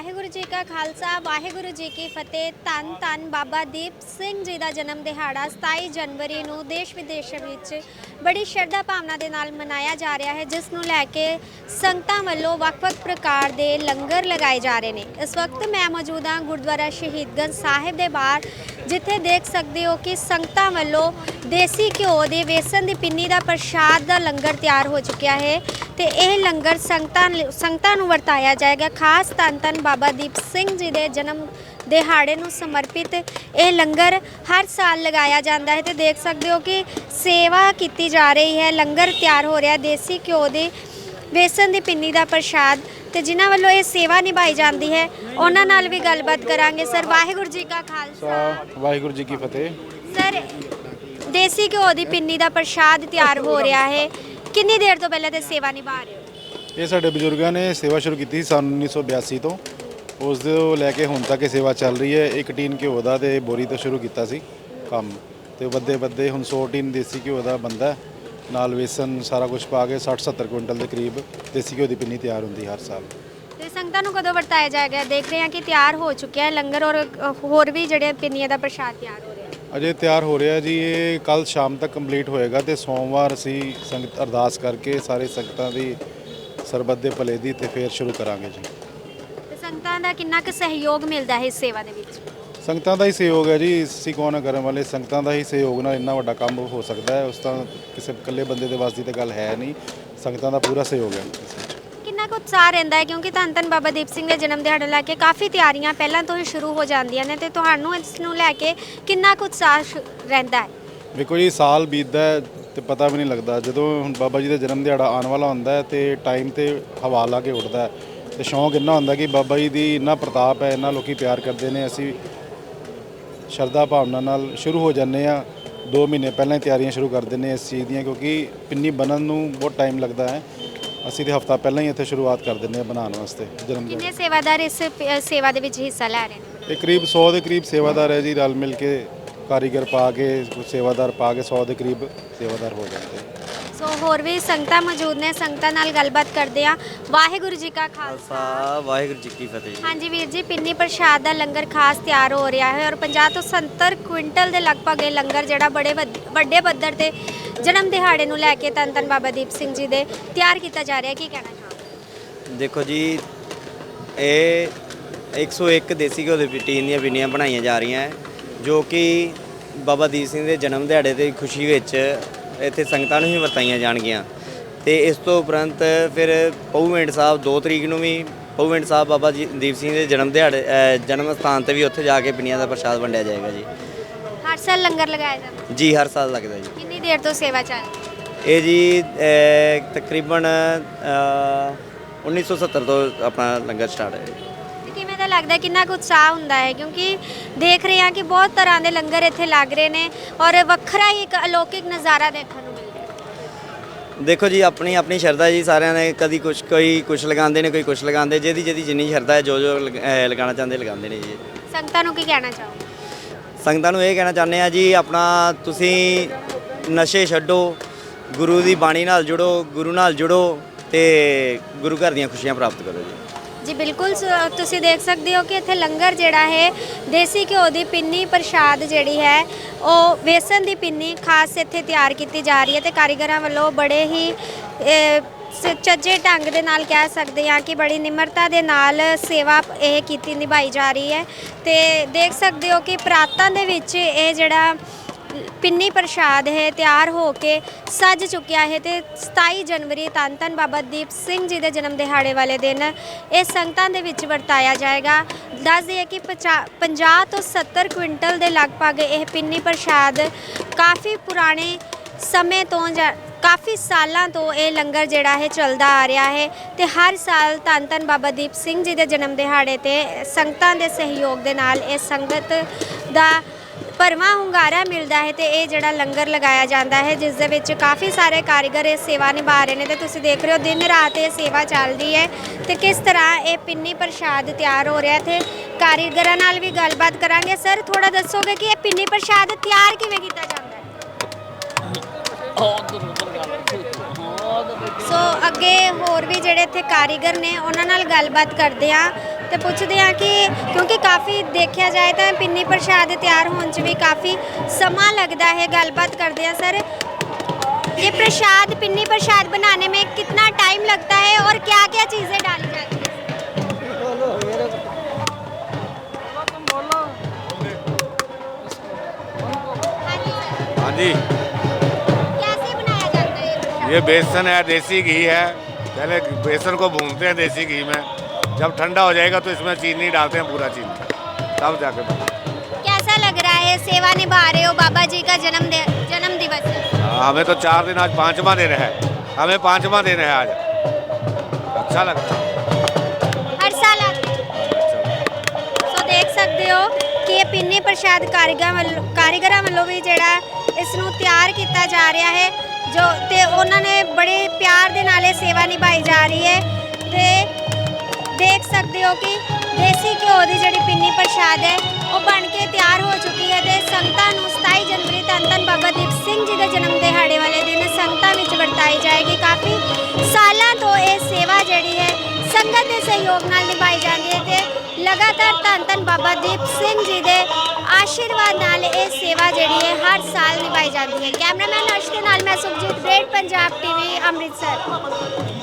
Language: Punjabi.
ਵਾਹਿਗੁਰੂ ਜੀ ਕਾ ਖਾਲਸਾ, ਵਾਹਿਗੁਰੂ ਜੀ ਕੀ ਫਤਿਹ। ਧੰਨ ਧੰਨ ਬਾਬਾ ਦੀਪ ਸਿੰਘ ਜੀ ਦਾ ਜਨਮ ਦਿਹਾੜਾ 27 ਜਨਵਰੀ ਨੂੰ ਦੇਸ਼ ਵਿਦੇਸ਼ ਵਿੱਚ ਬੜੀ ਸ਼ਰਧਾ ਭਾਵਨਾ ਦੇ ਨਾਲ ਮਨਾਇਆ ਜਾ ਰਿਹਾ ਹੈ, ਜਿਸ ਨੂੰ ਲੈ ਕੇ ਸੰਗਤਾਂ ਵੱਲੋਂ ਵੱਖ-ਵੱਖ ਪ੍ਰਕਾਰ ਦੇ ਲੰਗਰ ਲਗਾਏ ਜਾ ਰਹੇ ਨੇ। ਇਸ ਵਕਤ ਮੈਂ ਮੌਜੂਦ ਹਾਂ ਗੁਰਦੁਆਰਾ ਸ਼ਹੀਦਗੰਜ ਸਾਹਿਬ ਦੇ ਬਾਹਰ, ਜਿੱਥੇ ਦੇਖ ਸਕਦੇ ਹੋ ਕਿ ਸੰਗਤਾਂ ਵੱਲੋਂ ਦੇਸੀ ਘਿਓ ਦੇ ਵੇਸਣ ਦੀ ਪਿੰਨੀ ਦਾ ਪ੍ਰਸ਼ਾਦ ਦਾ ਲੰਗਰ ਤਿਆਰ ਹੋ ਚੁੱਕਿਆ ਹੈ। ਤੇ ਇਹ ਲੰਗਰ ਸੰਗਤਾਂ ਸੰਗਤਾਂ ਨੂੰ ਵਰਤਾਇਆ ਜਾਏਗਾ ਖਾਸ ਧੰਨ ਧੰਨ ਬਾਬਾ ਦੀਪ ਸਿੰਘ ਜੀ ਦੇ ਜਨਮ ਦਿਹਾੜੇ ਨੂੰ ਸਮਰਪਿਤ ਇਹ ਲੰਗਰ ਹਰ ਸਾਲ ਲਗਾਇਆ ਜਾਂਦਾ ਹੈ ਤੇ ਦੇਖ ਸਕਦੇ ਹੋ ਕਿ ਸੇਵਾ ਕੀਤੀ ਜਾ ਰਹੀ ਹੈ ਲੰਗਰ ਤਿਆਰ ਹੋ ਰਿਹਾ ਦੇਸੀ ਘਿਓ ਦੇ ਵੇਸਣ ਦੀ ਪਿੰਨੀ ਦਾ ਪ੍ਰਸ਼ਾਦ ਤੇ ਜਿਨ੍ਹਾਂ ਵੱਲੋਂ ਇਹ ਸੇਵਾ ਨਿਭਾਈ ਜਾਂਦੀ ਹੈ ਉਹਨਾਂ ਨਾਲ ਵੀ ਗੱਲਬਾਤ ਕਰਾਂਗੇ। ਸਰ ਵਾਹਿਗੁਰੂ ਜੀ ਕਾ ਖਾਲਸਾ। ਵਾਹਿਗੁਰੂ ਜੀ ਕੀ ਫਤਿਹ। ਸਰ ਦੇਸੀ ਘਿਓ ਦੀ ਪਿੰਨੀ ਦਾ ਪ੍ਰਸ਼ਾਦ ਤਿਆਰ ਹੋ ਰਿਹਾ ਹੈ। ਕਿੰਨੀ ਦੇਰ ਤੋਂ ਪਹਿਲਾਂ ਤੇ ਸੇਵਾ ਨਿਭਾ ਰਹੇ ਹੋ? ਇਹ ਸਾਡੇ ਬਜ਼ੁਰਗਾਂ ਨੇ ਸੇਵਾ ਸ਼ੁਰੂ ਕੀਤੀ ਸੀ ਸਨ 1982 ਤੋਂ। ਉਸ ਦੇ ਤੋਂ ਲੈ ਕੇ ਹੁਣ ਤੱਕ ਇਹ ਸੇਵਾ ਚੱਲ ਰਹੀ ਹੈ। ਇੱਕ ਟੀਨ ਘਿਓ ਦਾ ਤੇ ਬੋਰੀ ਤੋਂ ਸ਼ੁਰੂ ਕੀਤਾ ਸੀ ਕੰਮ। ਤੇ ਵੱਧੇ ਵੱਧੇ ਹੁਣ 100 ਟੀਨ ਦੇਸੀ ਘਿਓ ਦਾ ਬੰਦਾ ਨਾਲ ਵੇਸਨ ਸਾਰਾ ਕੁਝ ਪਾ ਕੇ 60 70 ਕੁਇੰਟਲ ਦੇ ਕਰੀਬ ਦੇਸੀ ਘਿਓ ਦੀ ਪਿੰਨੀ ਤਿਆਰ ਹੁੰਦੀ ਹਰ ਸਾਲ। ਤੇ ਸੰਗਤਾਂ ਨੂੰ ਕਦੋਂ ਵਰਤਾਇਆ ਜਾਏਗਾ? ਦੇਖ ਰਹੇ ਹਾਂ ਕਿ ਤਿਆਰ ਹੋ ਚੁੱਕਿਆ ਹੈ। ਲੰਗਰ ਔਰ ਹੋਰ ਵੀ ਜਿਹੜੇ ਪਿੰਨੀਆਂ ਦਾ ਪ੍ਰਸ਼ਾਦ ਤਿਆਰ ਹੈ ਅਜੇ ਤਿਆਰ ਹੋ ਰਿਹਾ ਜੀ ਇਹ ਕੱਲ ਸ਼ਾਮ ਤੱਕ ਕੰਪਲੀਟ ਹੋਏਗਾ ਤੇ ਸੋਮਵਾਰ ਅਸੀਂ ਸੰਗਤ ਅਰਦਾਸ ਕਰਕੇ ਸਾਰੇ ਸੰਗਤਾਂ ਦੀ ਸਰਬੱਤ ਦੇ ਭਲੇ ਦੀ ਤੇ ਫੇਰ ਸ਼ੁਰੂ ਕਰਾਂਗੇ ਜੀ। ਤੇ ਸੰਗਤਾਂ ਦਾ ਕਿੰਨਾ ਕੁ ਸਹਿਯੋਗ ਮਿਲਦਾ ਹੈ ਇਸ ਸੇਵਾ ਦੇ ਵਿੱਚ? ਸੰਗਤਾਂ ਦਾ ਹੀ ਸਹਿਯੋਗ ਹੈ ਜੀ ਅਸੀਂ ਕੌਣ ਹੈ ਕਰਨ ਵਾਲੇ ਸੰਗਤਾਂ ਦਾ ਹੀ ਸਹਿਯੋਗ ਨਾਲ ਇੰਨਾ ਵੱਡਾ ਕੰਮ ਹੋ ਸਕਦਾ ਹੈ ਉਸ ਤਾਂ ਕਿਸੇ ਇਕੱਲੇ ਬੰਦੇ ਦੇ ਵੱਸ ਦੀ ਤਾਂ ਗੱਲ ਹੈ ਨਹੀਂ ਸੰਗਤਾਂ ਦਾ ਪੂਰਾ ਸਹਿਯੋਗ ਹੈ ਇਸ ਵਿੱਚ। ਕਿੰਨਾ ਉਤਸ਼ਾਹ ਰਹਿੰਦਾ ਹੈ ਕਿਉਂਕਿ ਧੰਨ ਧੰਨ ਬਾਬਾ ਦੀਪ ਸਿੰਘ ਦੇ ਜਨਮ ਦਿਹਾੜੇ ਲੈ ਕੇ ਕਾਫੀ ਤਿਆਰੀਆਂ ਪਹਿਲਾਂ ਤੋਂ ਹੀ ਸ਼ੁਰੂ ਹੋ ਜਾਂਦੀਆਂ ਨੇ ਤੇ ਤੁਹਾਨੂੰ ਇਸ ਨੂੰ ਲੈ ਕੇ ਕਿੰਨਾ ਕੁ ਉਤਸ਼ਾਹ ਸ਼ੁ- ਰਹਿੰਦਾ ਹੈ? ਵੇਖੋ ਜੀ, ਸਾਲ ਬੀਤਦਾ ਹੈ ਤੇ ਪਤਾ ਵੀ ਨਹੀਂ ਲੱਗਦਾ। ਜਦੋਂ ਹੁਣ ਬਾਬਾ ਜੀ ਦਾ ਜਨਮ ਦਿਹਾੜਾ ਆਉਣ ਵਾਲਾ ਹੁੰਦਾ ਹੈ ਤੇ ਟਾਈਮ ਤੇ ਹਵਾ ਲਾ ਕੇ ਉੱਡਦਾ ਹੈ ਤੇ ਸ਼ੌਂਕ ਇੰਨਾ ਹੁੰਦਾ ਕਿ ਬਾਬਾ ਜੀ ਦੀ ਇੰਨਾ ਪ੍ਰਤਾਪ ਹੈ, ਇੰਨਾ ਲੋਕੀ ਪਿਆਰ ਕਰਦੇ ਨੇ, ਅਸੀਂ ਸ਼ਰਧਾ ਭਾਵਨਾ ਨਾਲ ਸ਼ੁਰੂ ਹੋ ਜਾਂਦੇ ਆ 2 ਮਹੀਨੇ ਪਹਿਲਾਂ ਹੀ ਤਿਆਰੀਆਂ ਸ਼ੁਰੂ ਕਰ ਦਿੰਦੇ ਹਾਂ ਇਸ ਚੀਜ਼ ਦੀਆਂ ਕਿਉਂਕਿ ਪਿੰਨੀ ਬਣਨ ਨੂੰ ਬਹੁਤ ਟਾਈਮ ਲੱਗਦਾ ਹੈ। ਅਸੀਂ ਤੇ ਹਫਤਾ ਪਹਿਲਾਂ ਹੀ ਇੱਥੇ ਸ਼ੁਰੂਆਤ ਕਰ ਦਿੰਦੇ ਆ ਬਣਾਉਣ ਵਾਸਤੇ ਜਨਮ ਦਿਨ। ਕਿੰਨੇ ਸੇਵਾਦਾਰ ਇਸ ਪ- ਸੇਵਾ ਦੇ ਵਿੱਚ ਹਿੱਸਾ ਲੈ ਰਹੇ ਨੇ? ਇਹ ਕਰੀਬ 100 ਦੇ ਕਰੀਬ ਸੇਵਾਦਾਰ ਹੈ ਜੀ ਰਲ ਮਿਲ ਕੇ ਕਾਰੀਗਰ ਪਾ ਕੇ ਕੁਝ ਸੇਵਾਦਾਰ ਪਾ ਕੇ 100 ਦੇ ਕਰੀਬ ਸੇਵਾਦਾਰ ਹੋ ਜਾਂਦੇ ਸੋ ਹੋਰ ਵੀ ਸੰਗਤਾਂ ਮੌਜੂਦ ਨੇ ਸੰਗਤਾਂ ਨਾਲ ਗੱਲਬਾਤ ਕਰਦੇ ਆ ਵਾਹਿਗੁਰੂ ਜੀ ਕਾ ਖਾਲਸਾ। ਖਾਲਸਾ ਵਾਹਿਗੁਰੂ ਜੀ ਕੀ ਫਤਿਹ ਜੀ। ਹਾਂਜੀ ਵੀਰ ਜੀ ਪਿੰਨੀ ਪ੍ਰਸ਼ਾਦ ਦਾ ਲੰਗਰ ਖਾਸ ਤਿਆਰ ਹੋ ਰਿਹਾ ਹੈ ਔਰ 50 ਤੋਂ 70 ਕੁਇੰਟਲ ਦੇ ਲਗਭਗ ਇਹ ਲੰਗਰ ਜਿਹੜਾ ਬੜੇ ਵੱਡ- ਵੱਡੇ ਪੱਧਰ ਤੇ ਜਨਮ ਦਿਹਾੜੇ ਨੂੰ ਲੈ ਕੇ ਧੰਨ ਧੰਨ ਬਾਬਾ ਦੀਪ ਸਿੰਘ ਜੀ ਦੇ ਤਿਆਰ ਕੀਤਾ ਜਾ ਰਿਹਾ। ਕੀ ਕਹਿਣਾ ਚਾਹੋਗੇ? ਦੇਖੋ ਜੀ ਇਹ 101 ਦੇਸੀ ਘਿਓ ਦੇ ਟੀਨ ਦੀਆਂ ਪਿੰਨੀਆਂ ਬਣਾਈਆਂ ਜਾ ਰਹੀਆਂ ਹੈ ਜੋ ਕਿ ਬਾਬਾ ਦੀਪ ਸਿੰਘ ਦੇ ਜਨਮ ਦਿਹਾੜੇ ਦੀ ਖੁਸ਼ੀ ਵਿੱਚ ਇੱਥੇ ਸੰਗਤਾਂ ਨੂੰ ਹੀ ਵਰਤਾਈਆਂ ਜਾਣਗੀਆਂ। ਤੇ ਇਸ ਤੋਂ ਉਪਰੰਤ ਫਿਰ ਪਉਵਿੰਡ ਸਾਹਿਬ 2 ਤਰੀਕ ਨੂੰ ਵੀ ਪਉਵਿੰਡ ਸਾਹਿਬ ਬਾਬਾ ਜੀ ਦੀਪ ਸਿੰਘ ਦੇ ਜਨਮ ਦਿਹਾੜੇ ਜਨਮ ਸਥਾਨ ਤੇ ਵੀ ਉੱਥੇ ਜਾ ਕੇ ਪਿੰਨੀਆਂ ਦਾ ਪ੍ਰਸ਼ਾਦ ਵੰਡਿਆ ਜਾਏਗਾ ਜੀ। ਹਰ ਸਾਲ ਲੰਗਰ ਲਗਾਇਆ ਜਾਂਦਾ। ਜੀ ਹਰ ਸਾਲ ਲੱਗਦਾ ਜੀ। ਕਿੰਨੀ ਦੇਰ ਤੋਂ ਸੇਵਾ ਚੱਲ ਰਹੀ ਹੈ? ਇਹ ਜੀ ਅਹ, ਤਕਰੀਬਨ ਅਹ, 1970 ਤੋਂ ਆਪਣਾ ਲੰਗਰ ਸਟਾਰਟ ਹੈ ਤੇ ਕਿਵੇਂ ਦਾ ਲੱਗਦਾ ਹੈ? ਕਿੰਨਾ ਕੁ ਉਤਸ਼ਾਹ ਹੁੰਦਾ ਹੈ? ਕਿਉਂਕਿ ਦੇਖ ਰਹੇ ਹਾਂ ਕਿ ਬਹੁਤ ਤਰ੍ਹਾਂ ਦੇ ਲੰਗਰ ਇੱਥੇ ਲੱਗ ਰਹੇ ਨੇ ਔਰ ਵੱਖਰਾ ਹੀ ਇੱਕ ਅਲੌਕਿਕ ਨਜ਼ਾਰਾ ਦੇਖਣ ਨੂੰ ਮਿਲ ਰਿਹਾ ਹੈ। ਦੇਖੋ ਜੀ ਆਪਣੀ ਆਪਣੀ ਸ਼ਰਧਾ ਜੀ ਸਾਰਿਆਂ ਨੇ। ਕਦੀ ਕੁਛ ਕੋਈ ਕੁਛ ਲਗਾਉਂਦੇ ਨੇ ਕੋਈ ਕੁਛ ਲਗਾਉਂਦੇ। ਜਿਹਦੀ ਜਿਹਦੀ ਜਿੰਨੀ ਸ਼ਰਧਾ ਹੈ ਜੋ ਜੋ ਲਗ- ਅਹ, ਲਗਾਉਣਾ ਚਾਹੁੰਦੇ ਲਗਾਉਂਦੇ ਨੇ ਜੀ। ਸੰਗਤਾਂ ਨੂੰ ਕੀ ਕਹਿਣਾ ਚਾਹੋਗੇ? ਸੰਗਤਾਂ ਨੂੰ ਇਹ ਕਹਿਣਾ ਚਾਹੁੰਦੇ ਆ ਜੀ ਆਪਣਾ ਤੁਸੀਂ ਨਸ਼ੇ ਛੱਡੋ ਗੁਰੂ ਦੀ ਬਾਣੀ ਨਾਲ ਜੁੜੋ ਗੁਰੂ ਨਾਲ ਜੁੜੋ ਤੇ ਗੁਰੂ ਘਰ ਦੀਆਂ ਖੁਸ਼ੀਆਂ ਪ੍ਰਾਪਤ ਕਰੋ ਜੀ। ਜੀ ਬਿਲਕੁਲ ਸ- ਤੁਸੀਂ ਦੇਖ ਸਕਦੇ ਹੋ ਕਿ ਇੱਥੇ ਲੰਗਰ ਜਿਹੜਾ ਹੈ ਦੇਸੀ ਘਿਓ ਦੀ ਪਿੰਨੀ ਪ੍ਰਸ਼ਾਦ ਜਿਹੜੀ ਹੈ ਉਹ ਵੇਸਣ ਦੀ ਪਿੰਨੀ ਖਾਸ ਇੱਥੇ ਤਿਆਰ ਕੀਤੀ ਜਾ ਰਹੀ ਹੈ ਤੇ ਕਾਰੀਗਰਾਂ ਵੱਲੋਂ ਬੜੇ ਹੀ ਅਹ, ਸ- ਚੱਜੇ ਢੰਗ ਦੇ ਨਾਲ ਕਹਿ ਸਕਦੇ ਹਾਂ ਕਿ ਬੜੀ ਨਿਮਰਤਾ ਦੇ ਨਾਲ ਸੇਵਾ ਇਹ ਕੀਤੀ ਨਿਭਾਈ ਜਾ ਰਹੀ ਹੈ ਤੇ ਦੇਖ ਸਕਦੇ ਹੋ ਕਿ ਪ੍ਰਾਤਾਂ ਦੇ ਵਿੱਚ ਇਹ ਜਿਹੜਾ ਪਿੰਨੀ ਪ੍ਰਸ਼ਾਦ ਹੈ, ਤਿਆਰ ਹੋ ਕੇ ਸੱਜ ਚੁੱਕਿਆ ਹੈ ਤੇ 27 ਜਨਵਰੀ ਧੰਨ ਧੰਨ ਬਾਬਾ ਦੀਪ ਸਿੰਘ ਜੀ ਦੇ ਜਨਮ ਦਿਹਾੜੇ ਵਾਲੇ ਦਿਨ ਇਹ ਸੰਗਤਾਂ ਦੇ ਵਿੱਚ ਵਰਤਾਇਆ ਜਾਏਗਾ। ਦੱਸ ਦਈਏ ਕਿ 50 ਤੋਂ 70 ਕੁਇੰਟਲ ਦੇ ਲਗਭਗ ਇਹ ਪਿੰਨੀ ਪ੍ਰਸ਼ਾਦ ਕਾਫੀ ਪੁਰਾਣੇ ਸਮੇਂ ਤੋਂ ਜਾਂ ਕਾਫੀ ਸਾਲਾਂ ਤੋਂ ਇਹ ਲੰਗਰ ਜਿਹੜਾ ਹੈ ਚੱਲਦਾ ਆ ਰਿਹਾ ਹੈ ਤੇ ਹਰ ਸਾਲ ਧੰਨ ਧੰਨ ਬਾਬਾ ਦੀਪ ਸਿੰਘ ਜੀ ਦੇ ਜਨਮ ਦਿਹਾੜੇ ਤੇ ਸੰਗਤਾਂ ਦੇ ਸਹਿਯੋਗ ਦੇ ਨਾਲ ਇਹ ਸੰਗਤ ਦਾ ਭਰਵਾਂ ਹੁੰਗਾਰਾ ਮਿਲਦਾ ਹੈ ਤੇ ਇਹ ਜਿਹੜਾ ਲੰਗਰ ਲਗਾਇਆ ਜਾਂਦਾ ਹੈ ਜਿਸ ਦੇ ਵਿੱਚ ਕਾਫੀ ਸਾਰੇ ਕਾਰੀਗਰ ਇਹ ਸੇਵਾ ਨਿਭਾ ਰਹੇ ਨੇ ਤੇ ਤੁਸੀਂ ਦੇਖ ਰਹੇ ਹੋ ਦਿਨ ਰਾਤ ਇਹ ਸੇਵਾ ਚੱਲਦੀ ਹੈ ਤੇ ਕਿਸ ਤਰ੍ਹਾਂ ਇਹ ਪਿੰਨੀ ਪ੍ਰਸ਼ਾਦ ਤਿਆਰ ਹੋ ਰਿਹਾ ਤੇ ਕਾਰੀਗਰਾਂ ਨਾਲ ਵੀ ਗੱਲਬਾਤ ਕਰਾਂਗੇ। ਸਰ ਥੋੜਾ ਦੱਸੋਗੇ ਕਿ ਇਹ ਪਿੰਨੀ ਪ੍ਰਸ਼ਾਦ ਤਿਆਰ ਕਿਵੇਂ ਕੀਤਾ ਜਾਂਦਾ ਹੈ? ਸੋ ਅੱਗੇ ਹੋਰ ਵੀ ਜਿਹੜੇ ਇੱਥੇ ਕਾਰੀਗਰ ਨੇ ਉਹਨਾਂ ਨਾਲ ਗੱਲਬਾਤ ਕਰਦੇ ਆ ਤੇ ਪੁੱਛਦੇ ਹਾਂ ਕਿ ਕਿਉਂਕਿ ਕਾਫੀ ਦੇਖਿਆ ਜਾਏ ਤਾਂ ਪਿੰਨੀ ਪ੍ਰਸ਼ਾਦ ਤਿਆਰ ਹੋਣ 'ਚ ਵੀ ਕਾਫੀ ਸਮਾਂ ਲੱਗਦਾ ਹੈ ਗੱਲਬਾਤ ਕਰਦੇ हैं सर ये प्रसाद पिन्नी प्रसाद बनाने में कितना टाइम लगता है और क्या क्या चीज़ें डाली जाती है हाँ जी सर हाँ जी कैसे बनाया जाता है ये प्रसाद ये बेसन है देसी घी है पहले बेसन को भूनते हैं देसी घी में जब ठंडा हो जाएगा तो इसमें चीनी डालते हैं पूरा चीनी तब जाके बनता है। कैसा लग रहा है सेवा निभा रहे हो बाबा जी का जन्म दे, जन्म दिवस है हाँ, हमें तो चार दिन आज पाँचवा दिन है हमें पाँचवा दिन है आज अच्छा लगता है हर साल आते हैं अच्छा ਸੋ ਦੇਖ ਸਕਦੇ ਹੋ ਕਿ ਇਹ ਪਿੰਨੀ ਪ੍ਰਸ਼ਾਦ ਕਾਰੀਗਰਾਂ ਵੱਲੋਂ ਕਾਰੀਗਰਾਂ ਵੱਲੋਂ ਵੀ ਜਿਹੜਾ ਇਸ ਨੂੰ ਤਿਆਰ ਕੀਤਾ ਜਾ ਰਿਹਾ ਹੈ ਜੋ ਤੇ ਉਹਨਾਂ ਨੇ ਬੜੇ ਪਿਆਰ ਦੇ ਨਾਲ ਇਹ ਸੇਵਾ ਨਿਭਾਈ ਜਾ ਰਹੀ ਹੈ ਤੇ ਦੇਖ ਦੇਸੀ ਘਿਓ ਦੀ ਜਿਹੜੀ ਪਿੰਨੀ ਪ੍ਰਸ਼ਾਦ ਹੈ, ਉਹ ਬਣ ਕੇ ਤਿਆਰ ਹੋ ਚੁੱਕੀ ਹੈ ਤੇ ਸੰਗਤਾਂ ਨੂੰ 27 ਜਨਵਰੀ ਧੰਨ ਧੰਨ ਬਾਬਾ ਦੀਪ ਸਿੰਘ ਜੀ ਦੇ ਜਨਮ ਦਿਹਾੜੇ ਵਾਲੇ ਦਿਨ ਸੰਗਤਾਂ ਵਿੱਚ ਵਰਤਾਈ ਜਾਏਗੀ। ਕਾਫੀ ਸਾਲਾਂ ਤੋਂ ਇਹ ਸੇਵਾ ਜਿਹੜੀ ਹੈ, ਸੰਗਤ ਦੇ ਸਹਿਯੋਗ ਨਾਲ ਨਿਭਾਈ ਜਾਂਦੀ ਹੈ ਤੇ ਲਗਾਤਾਰ ਧੰਨ ਧੰਨ ਬਾਬਾ ਦੀਪ ਸਿੰਘ ਜੀ ਦੇ ਆਸ਼ੀਰਵਾਦ ਨਾਲ ਇਹ ਸੇਵਾ ਜਿਹੜੀ ਹੈ, ਹਰ ਸਾਲ ਨਿਭਾਈ ਜਾਂਦੀ ਹੈ। ਕੈਮਰਾਮੈਨ ਅਰਸ਼ ਦੇ ਨਾਲ ਮੈਂ ਸੁਖਜੀਤ ਗ੍ਰੇਟ ਪੰਜਾਬ ਟੀਵੀ, ਅੰਮ੍ਰਿਤਸਰ।